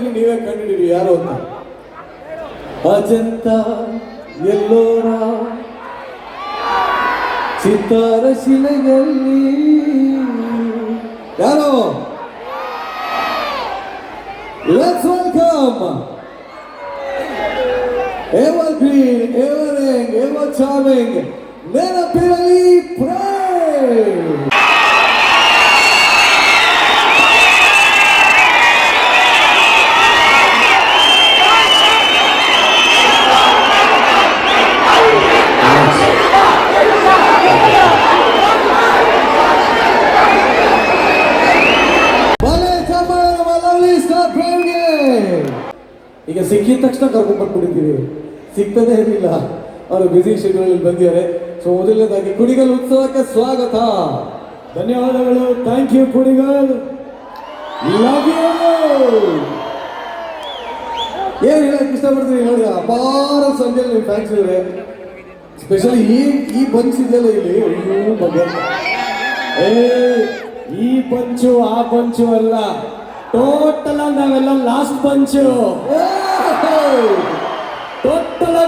ಹೇಳ್ತೀನಿ ನೀವೇ ಕಂಡುಹಿಡಿರಿ ಯಾರು ಅಂತ. ಅಜಂತ ಎಲ್ಲೋರ ಚಿತ್ತಾರ ಶಿಲೆಯಲ್ಲಿ. ಯಾರು? Let's welcome evergreen ever young ever charming Nenapirali Prem ಬಲೆ ಚಪ್ಪಾಳೆ ನಮ್ಮ lovely star ಪ್ರೇಮ್ಗೆ. ಈಗ ಸಿಕ್ಕಿದ ತಕ್ಷಣ ಕರ್ಕೊಂಡ್ ಕುಡಿತೀವಿ ಸಿಗ್ತದೇ ಇರಲಿಲ್ಲ ಅವರು ಬಿಸಿ ಶೆಡ್ಯೂಲ್ ಬಂದಿದ್ದಾರೆ. ಸೊ ಮೊದಲನೇದಾಗಿ ಕುಡಿಗಲ್ ಉತ್ಸವಕ್ಕೆ ಸ್ವಾಗತ. ಧನ್ಯವಾದಗಳು. ಥ್ಯಾಂಕ್ ಯು ಕುಡಿಗಲ್ ಏನು ಏನ್ ಹೇಳಕ್ ಇಷ್ಟಪಡ್ತೀನಿ ನೋಡಿ, ಅಪಾರ ಸಂಖ್ಯೆಯಲ್ಲಿ ನಿಮ್ಮ ಫ್ಯಾನ್ಸ್ ಇದೆ. ಸ್ಪೆಷಲಿ ಈ ಈ ಬಂಚ್ ಇದೆಯಲ್ಲ ಇಲ್ಲಿ. ಈ ಪಂಚು ಆ ಪಂಚು ಅಲ್ಲ. ಟೋಟಲ್ ನಾವೆಲ್ಲ ಲಾಸ್ಟ್ ಪಂಚು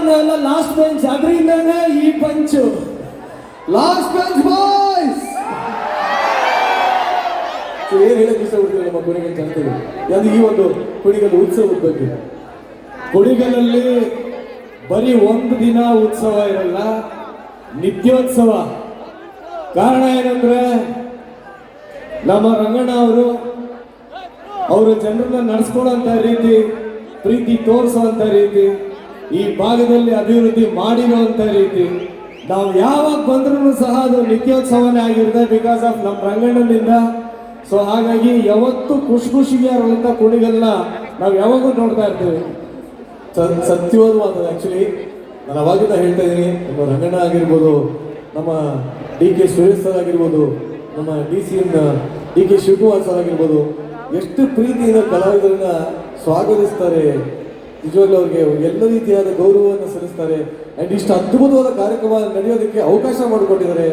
ನಾವೆಲ್ಲ ಲಾಸ್ಟ್ ಬೆಂಚ್ ಅದರಿಂದನೆ ಈ ಪಂಚು ಲಾಸ್ಟ್ ಬೆಂಚ್ ಬಾಯ್ಸ್ ಏನ್ ಹೇಳಕ್ ಇಷ್ಟಪಡ್ತೀವಿ ನಮ್ಮ ಕುಣಿಗಲ್ ಜನತೆಗೆ ಅದು ಈ ಒಂದು ಕುಣಿಗಲ್ ಉತ್ಸವದ ಬಗ್ಗೆ? ಕೊಡಿಗಲಲ್ಲಿ ಬರೀ ಒಂದು ದಿನ ಉತ್ಸವ ಇರಲ್ಲ, ನಿತ್ಯೋತ್ಸವ. ಕಾರಣ ಏನಂದ್ರೆ, ನಮ್ಮ ರಂಗಣ್ಣ ಅವರು ಅವರು ಜನರನ್ನ ನಡೆಸ್ಕೊಳ್ಳೋಂಥ ರೀತಿ, ಪ್ರೀತಿ ತೋರಿಸುವಂತ ರೀತಿ ಈ ಭಾಗದಲ್ಲಿ ಅಭಿವೃದ್ಧಿ ಮಾಡಿರುವಂಥ ರೀತಿ ನಾವು ಯಾವಾಗ ಬಂದ್ರೂ ಸಹ ಅದು ನಿತ್ಯೋತ್ಸವನೇ ಆಗಿರುತ್ತೆ ಬಿಕಾಸ್ ಆಫ್ ನಮ್ಮ ರಂಗಣ್ಣನಿಂದ. ಸೊ ಹಾಗಾಗಿ ಯಾವತ್ತೂ ಖುಷಿ ಖುಷಿಗೆ ಇರುವಂಥ ಕುಣಿಗಲ್ನ ನಾವು ಯಾವಾಗೂ ನೋಡ್ತಾ ಇರ್ತೀವಿ. ಸತ್ಯವಾದ ಆಕ್ಚುಲಿ ನಾನು ಅವಾಗಿಂದ ಹೇಳ್ತಾ ಇದ್ದೀನಿ, ನಮ್ಮ ರಂಗಣ್ಣ ಆಗಿರ್ಬೋದು, ನಮ್ಮ ಡಿ ಕೆ ಸುರೇಶ್ ಸರ್ ಆಗಿರ್ಬೋದು, ನಮ್ಮ D C M, D K Shivakumar sir ಆಗಿರ್ಬೋದು, ಎಷ್ಟು ಪ್ರೀತಿಯಿಂದ ಕಲಾವಿದರನ್ನ ಸ್ವಾಗತಿಸ್ತಾರೆ ನಿಜವಾಗ್ಲೂ ಅವ್ರಿಗೆ ಎಲ್ಲ ರೀತಿಯಾದ ಗೌರವವನ್ನು ಸಲ್ಲಿಸ್ತಾರೆ. ಅಂಡ್ ಇಷ್ಟು ಅದ್ಭುತವಾದ ಕಾರ್ಯಕ್ರಮ ನಡೆಯೋದಕ್ಕೆ ಅವಕಾಶ ಮಾಡಿಕೊಟ್ಟಿದ್ದಾರೆ.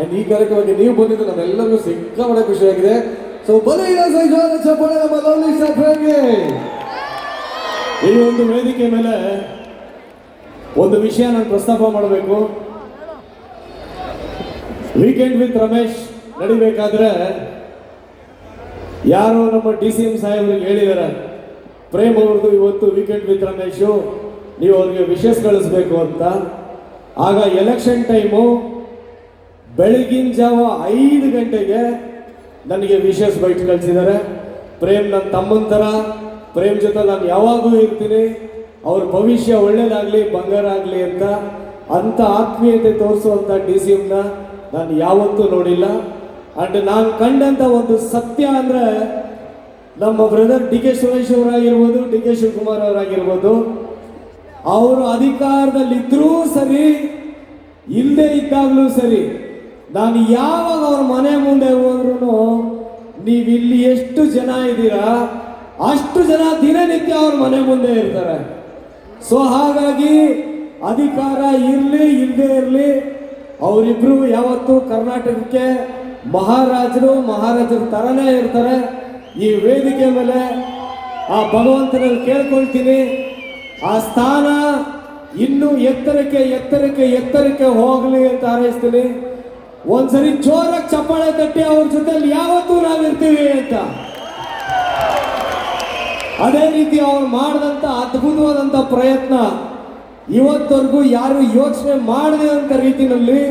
ಅಂಡ್ ಈ ಕಾರ್ಯಕ್ರಮಕ್ಕೆ ನೀವು ಬಂದಿದ್ದು ನಮ್ಮೆಲ್ಲರಿಗೂ ಸಿಕ್ಕಾಪಟ್ಟೆ ಖುಷಿಯಾಗಿದೆ. ಸೊ ಬನ್ನಿ ನಮ್ಮ ಲವ್ಲಿ ಈ ಒಂದು ವೇದಿಕೆ ಮೇಲೆ ಒಂದು ವಿಷಯ ನಾನು ಪ್ರಸ್ತಾಪ ಮಾಡಬೇಕು. ವೀಕೆಂಡ್ ವಿತ್ ರಮೇಶ್ ನಡಿಬೇಕಾದ್ರೆ ಯಾರೋ ನಮ್ಮ ಡಿ ಸಿ ಎಂ ಸಾಹೇಬ್ರಿಗೆ ಹೇಳಿದ್ದಾರೆ. ಪ್ರೇಮ್ ಅವ್ರದ್ದು ಇವತ್ತು ವೀಕೆಂಡ್ ವಿತ್ ರಮೇಶು, ನೀವು ಅವ್ರಿಗೆ ವಿಶೇಷ ಕಳಿಸ್ಬೇಕು ಅಂತ. ಆಗ ಎಲೆಕ್ಷನ್ ಟೈಮು ಬೆಳಗಿನ ಜಾವ ಐದು ಗಂಟೆಗೆ ನನಗೆ ವಿಶೇಷ ಬೈಟ್ ಕಳಿಸಿದ್ದಾರೆ. ಪ್ರೇಮ್ ನನ್ನ ತಮ್ಮನ ಥರ ಪ್ರೇಮ್ ಜೊತೆ ನಾನು ಯಾವಾಗಲೂ ಇರ್ತೀನಿ. ಅವ್ರ ಭವಿಷ್ಯ ಒಳ್ಳೇದಾಗಲಿ, ಬಂಗಾರ ಆಗಲಿ ಅಂತ ಅಂಥ ಆತ್ಮೀಯತೆ ತೋರಿಸುವಂಥ ಡಿ ಸಿ ನಾನು ಯಾವತ್ತೂ ನೋಡಿಲ್ಲ. ಅಂಡ್ ನಾನು ಕಂಡಂಥ ಒಂದು ಸತ್ಯ ಅಂದರೆ ನಮ್ಮ ಬ್ರದರ್ ಡಿ ಕೆ ಸುರೇಶ್ ಅವರಾಗಿರ್ಬೋದು, ಡಿ ಕೆ ಶಿವಕುಮಾರ್ ಅವರಾಗಿರ್ಬೋದು, ಅವರು ಅಧಿಕಾರದಲ್ಲಿದ್ದರೂ ಸರಿ ಇಲ್ಲದೆ ಇದ್ದಾಗಲೂ ಸರಿ, ನಾನು ಯಾವಾಗ ಅವ್ರ ಮನೆ ಮುಂದೆ ಹೋದ್ರೂ ನೀವು ಇಲ್ಲಿ ಎಷ್ಟು ಜನ ಇದ್ದೀರಾ, ಅಷ್ಟು ಜನ ದಿನನಿತ್ಯ ಅವ್ರ ಮನೆ ಮುಂದೆ ಇರ್ತಾರೆ. ಸೊ ಹಾಗಾಗಿ ಅಧಿಕಾರ ಇರಲಿ ಇಲ್ಲದೆ ಇರಲಿ, ಅವರಿಬ್ರು ಯಾವತ್ತೂ ಕರ್ನಾಟಕಕ್ಕೆ ಮಹಾರಾಜರು, ಮಹಾರಾಜರ ಥರನೇ ಇರ್ತಾರೆ. ಈ ವೇದಿಕೆ ಮೇಲೆ ಆ ಭಗವಂತನಲ್ಲಿ ಕೇಳ್ಕೊಳ್ತೀನಿ. ಆ ಸ್ಥಾನ ಇನ್ನೂ ಎತ್ತರಕ್ಕೆ ಎತ್ತರಕ್ಕೆ ಎತ್ತರಕ್ಕೆ ಹೋಗಲಿ ಅಂತ ಹಾರೈಸ್ತೀನಿ ಒಂದ್ಸರಿ ಜೋರಾಗಿ ಚಪ್ಪಾಳೆ ತಟ್ಟಿ ಅವ್ರ ಜೊತೆಲಿ ಯಾವತ್ತೂ ನಾವಿರ್ತೀವಿ ಅಂತ. ಅದೇ ರೀತಿ ಅವ್ರು ಮಾಡಿದಂಥ ಅದ್ಭುತವಾದಂಥ ಪ್ರಯತ್ನ ಇವತ್ತವರೆಗೂ ಯಾರು ಯೋಚನೆ ಮಾಡದೆ ಅಂತ ರೀತಿನಲ್ಲಿ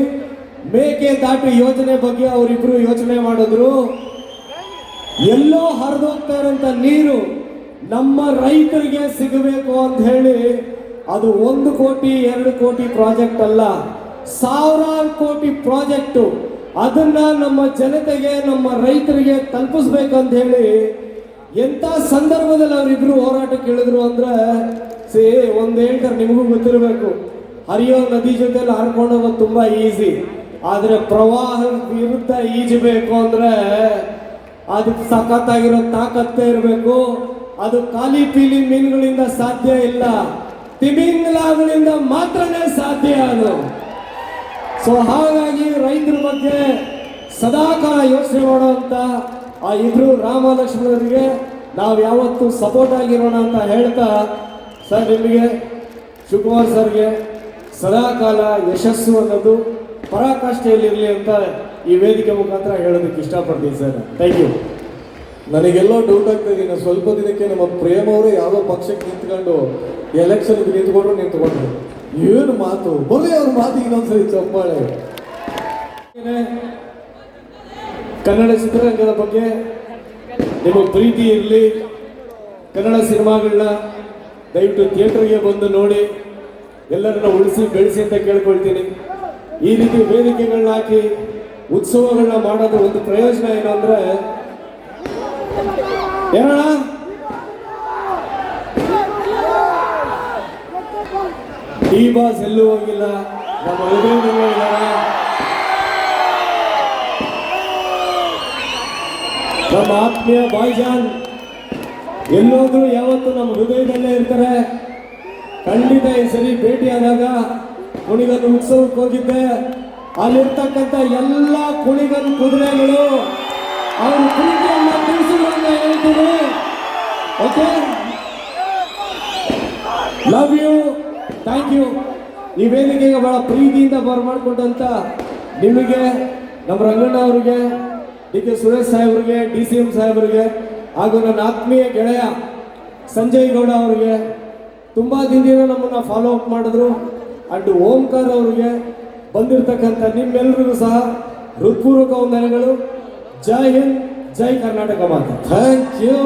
ಮೇಕೆ ದಾಟು ಯೋಜನೆ ಬಗ್ಗೆ ಅವರಿಬ್ರು ಯೋಚನೆ ಮಾಡಿದ್ರು. ಎಲ್ಲೋ ಹರಿದೋಗ್ತಾ ನೀರು ನಮ್ಮ ರೈತರಿಗೆ ಸಿಗಬೇಕು ಅಂತ ಹೇಳಿ ಅದು ಒಂದು ಕೋಟಿ, ಎರಡು ಕೋಟಿ ಪ್ರಾಜೆಕ್ಟ್ ಅಲ್ಲ, ಸಾವಿರಾರು ಕೋಟಿ ಪ್ರಾಜೆಕ್ಟು. ಅದನ್ನ ನಮ್ಮ ಜನತೆಗೆ, ನಮ್ಮ ರೈತರಿಗೆ ತಲುಪಿಸ್ಬೇಕಂತ ಹೇಳಿ ಎಂಥ ಸಂದರ್ಭದಲ್ಲಿ ಅವರಿಬ್ರು ಹೋರಾಟಕ್ಕೆ ಕೇಳಿದ್ರು ಅಂದ್ರೆ, ಸೇ, ಒಂದು ಹೇಳ್ತಾರೆ, ನಿಮಗೂ ಗೊತ್ತಿರಬೇಕು. ಹರಿಯೋ ನದಿ ಜೊತೆಲಿ ಹರ್ಕೊಂಡು ಹೋಗೋದು ತುಂಬಾ ಈಸಿ ಆದ್ರೆ ಪ್ರವಾಹ ವಿರುದ್ಧ ಈಜಬೇಕು ಅಂದ್ರೆ ಅದಕ್ಕೆ ಸಖತ್ತಾಗಿರೋ ತಾಕತ್ತೇ ಇರಬೇಕು. ಅದು ಖಾಲಿ ಪೀಲಿ ಮೀನುಗಳಿಂದ ಸಾಧ್ಯ ಇಲ್ಲ. ತಿಮಿಂಗ್ಲಾಗಳಿಂದ ಮಾತ್ರನೇ ಸಾಧ್ಯ ಅದು. ಸೊ ಹಾಗಾಗಿ ರೈತರ ಬಗ್ಗೆ ಸದಾಕಾಲ ಯೋಚನೆ ಮಾಡುವಂತ ಆ ಇಬ್ರು ರಾಮ ಲಕ್ಷ್ಮಣರಿಗೆ ನಾವು ಯಾವತ್ತೂ ಸಪೋರ್ಟ್ ಆಗಿರೋಣ ಅಂತ ಹೇಳ್ತಾ ಸರ್ ನಿಮಗೆ ಶಿವಕುಮಾರ್ ಸರ್ಗೆ ಸದಾಕಾಲ ಯಶಸ್ಸು ಅನ್ನೋದು ಪರಾಕಾಷ್ಠೆಯಲ್ಲಿರಲಿ ಅಂತ ಈ ವೇದಿಕೆ ಮುಖಾಂತರ ಹೇಳೋದಕ್ಕೆ ಇಷ್ಟಪಡ್ತೀನಿ ಸರ್. ಥ್ಯಾಂಕ್ ಯು ನನಗೆಲ್ಲೋ ಡೌಟ್ ಆಗ್ತಾ ಇದೆ. ಇನ್ನು ಸ್ವಲ್ಪ ದಿನಕ್ಕೆ ನಮ್ಮ ಪ್ರೇಮ್ ಅವರು ಯಾವ ಪಕ್ಷಕ್ಕೆ ನಿಂತ್ಕೊಂಡು ಎಲೆಕ್ಷನ್ ನಿಂತ್ಕೊಂಡ್ರು ನಿಂತ್ಕೊಂಡ್ರು ಏನು ಮಾತು? ಬರೀ ಅವ್ರ ಮಾತು ಇನ್ನೊಂದ್ಸರಿ ಚಪ್ಪಾಳೆ. ಕನ್ನಡ ಚಿತ್ರರಂಗದ ಬಗ್ಗೆ ನಿಮಗೆ ಪ್ರೀತಿ ಇರಲಿ. ಕನ್ನಡ ಸಿನಿಮಾಗಳನ್ನ ದಯವಿಟ್ಟು ಥಿಯೇಟರ್ಗೆ ಬಂದು ನೋಡಿ. ಎಲ್ಲರನ್ನ ಉಳಿಸಿ ಬೆಳೆಸಿ ಅಂತ ಕೇಳ್ಕೊಳ್ತೀನಿ. ಈ ರೀತಿ ವೇದಿಕೆಗಳನ್ನ ಹಾಕಿ ಉತ್ಸವಗಳನ್ನ ಮಾಡೋದು ಒಂದು ಪ್ರಯೋಜನ ಏನಂದ್ರೆ, ಏನಣ್ಣ? ಈ ಬಾಸ್ ಎಲ್ಲೂ ಹೋಗಿಲ್ಲ. ನಮ್ಮ ಇದ್ದಾರೆ ನಮ್ಮ ಆತ್ಮೀಯ ಬಾಯ್ಜಾನ್, ಎಲ್ಲೋದ್ರು ಯಾವತ್ತು ನಮ್ಮ ಹೃದಯದಲ್ಲೇ ಇರ್ತಾರೆ. ಖಂಡಿತ ಈ ಸರಿ ಭೇಟಿಯಾದಾಗ ಕುಣಿಗಲ್ ಉತ್ಸವಕ್ಕೆ ಹೋಗಿದ್ದೆ. ಅಲ್ಲಿರ್ತಕ್ಕಂಥ ಎಲ್ಲ ಕುಳಿಗನ್ ಕುದುರೆಗಳು ಅವ್ರ ಪ್ರೀತಿಯನ್ನ ತಿಳಿಸಿದ್ರು ಹೇಳ್ತೀನಿ okay love you thank you ಈ ವೇದಿಕೆಗೆ ಬಹಳ ಪ್ರೀತಿಯಿಂದ ಬರಮಾಡ್ಕೊಂಡಂತ ನಿಮಗೆ ನಮ್ಮ ರಂಗಣ್ಣ ಅವರಿಗೆ, ಡಿ ಕೆ ಸುರೇಶ್ ಸಾಹೇಬ್ರಿಗೆ ಡಿ ಸಿ ಎಂ ಸಾಹೇಬ್ರಿಗೆ ಹಾಗೂ ನನ್ನ ಆತ್ಮೀಯ ಗೆಳೆಯ ಸಂಜಯ್ ಗೌಡ ಅವರಿಗೆ ತುಂಬ ದಿನ ನಮ್ಮನ್ನ ಫಾಲೋ ಅಪ್ ಮಾಡಿದ್ರು. ಅಂಡ್ ಓಂಕಾರ್ ಅವರಿಗೆ ಬಂದಿರತಕ್ಕಂಥ ನಿಮ್ಮೆಲ್ಲರಿಗೂ ಸಹ ಹೃತ್ಪೂರ್ವಕ ವಂದನೆಗಳು. ಜೈ ಹಿಂದ್, ಜೈ ಕರ್ನಾಟಕ ಮಾತಾ. ಥ್ಯಾಂಕ್ ಯು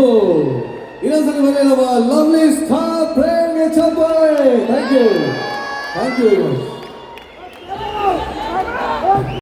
ಇನ್ನೊಂದ್ಸಲ ಬರೀ ನಮ್ಮ lovely star Prem thank you thank you very much